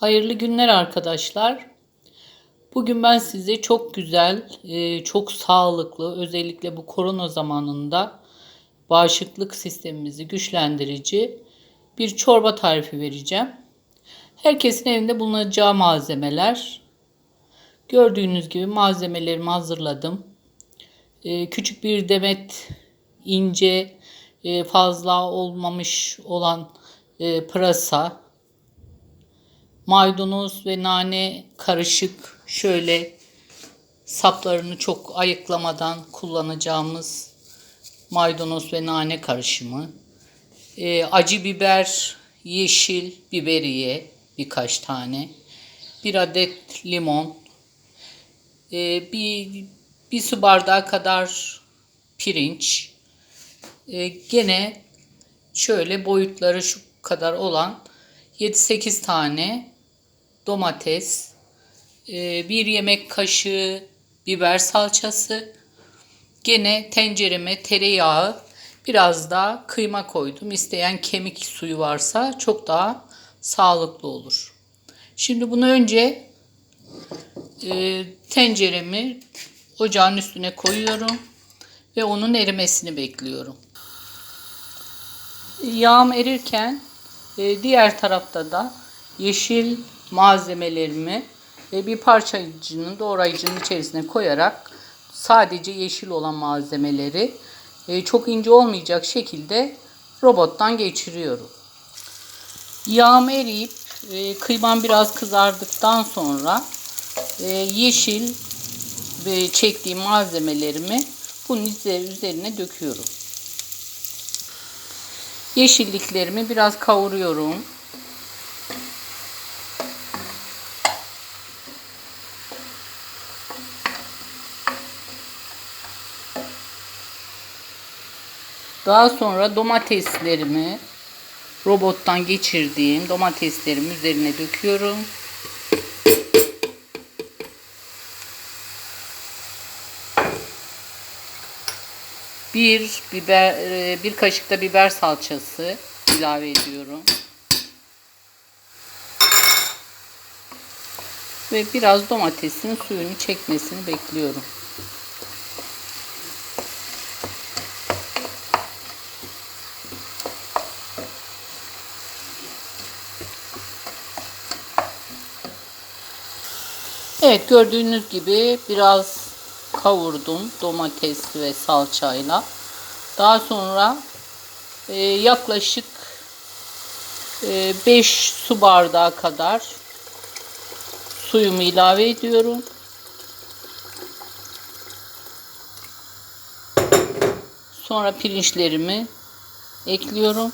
Hayırlı günler arkadaşlar. Bugün ben size çok güzel, e, çok sağlıklı, özellikle bu korona zamanında bağışıklık sistemimizi güçlendirici bir çorba tarifi vereceğim. Herkesin evinde bulunacağı malzemeler. Gördüğünüz gibi malzemelerimi hazırladım. E, Küçük bir demet ince, e, fazla olmamış olan pırasa, maydanoz ve nane karışık şöyle saplarını çok ayıklamadan kullanacağımız maydanoz ve nane karışımı. Ee, acı biber, yeşil biberiye birkaç tane. Bir adet limon. Ee, bir, bir su bardağı kadar pirinç. Ee, gene şöyle boyutları şu kadar olan 7-8 tane domates, e, bir yemek kaşığı biber salçası, gene tencereme tereyağı, biraz da kıyma koydum. İsteyen kemik suyu varsa çok daha sağlıklı olur. Şimdi bunu önce e, tenceremi ocağın üstüne koyuyorum ve onun erimesini bekliyorum. Yağım erirken e, diğer tarafta da yeşil malzemelerimi ve bir parçacının doğrayıcının içerisine koyarak sadece yeşil olan malzemeleri e, çok ince olmayacak şekilde robottan geçiriyorum. Yağım eriyip e, kıymam biraz kızardıktan sonra e, yeşil çektiğim malzemelerimi bunun üzerine döküyorum. Yeşilliklerimi biraz kavuruyorum. Daha sonra domateslerimi robottan geçirdiğim domateslerimi üzerine döküyorum. Bir biber e, bir kaşık da biber salçası ilave ediyorum. Ve biraz domatesin suyunu çekmesini bekliyorum. Evet gördüğünüz gibi biraz kavurdum domates ve salçayla. Daha sonra e, yaklaşık 5 e, su bardağı kadar suyumu ilave ediyorum. Sonra pirinçlerimi ekliyorum.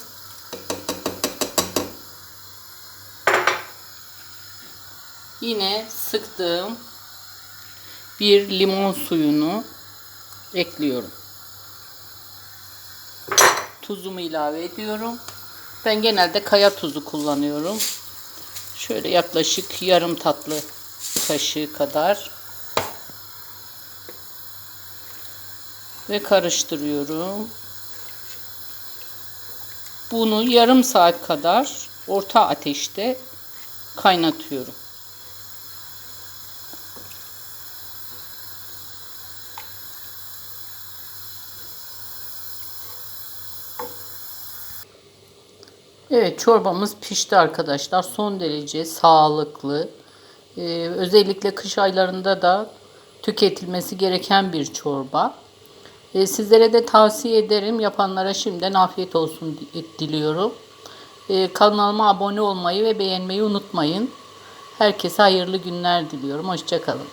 Yine sıktığım bir limon suyunu ekliyorum. Tuzumu ilave ediyorum. Ben genelde kaya tuzu kullanıyorum. Şöyle yaklaşık yarım tatlı kaşığı kadar. Ve karıştırıyorum. Bunu yarım saat kadar orta ateşte kaynatıyorum. Evet çorbamız pişti arkadaşlar. Son derece sağlıklı. Ee, özellikle kış aylarında da tüketilmesi gereken bir çorba. Ee, sizlere de tavsiye ederim. Yapanlara şimdiden afiyet olsun diliyorum. Ee, kanalıma abone olmayı ve beğenmeyi unutmayın. Herkese hayırlı günler diliyorum. Hoşçakalın.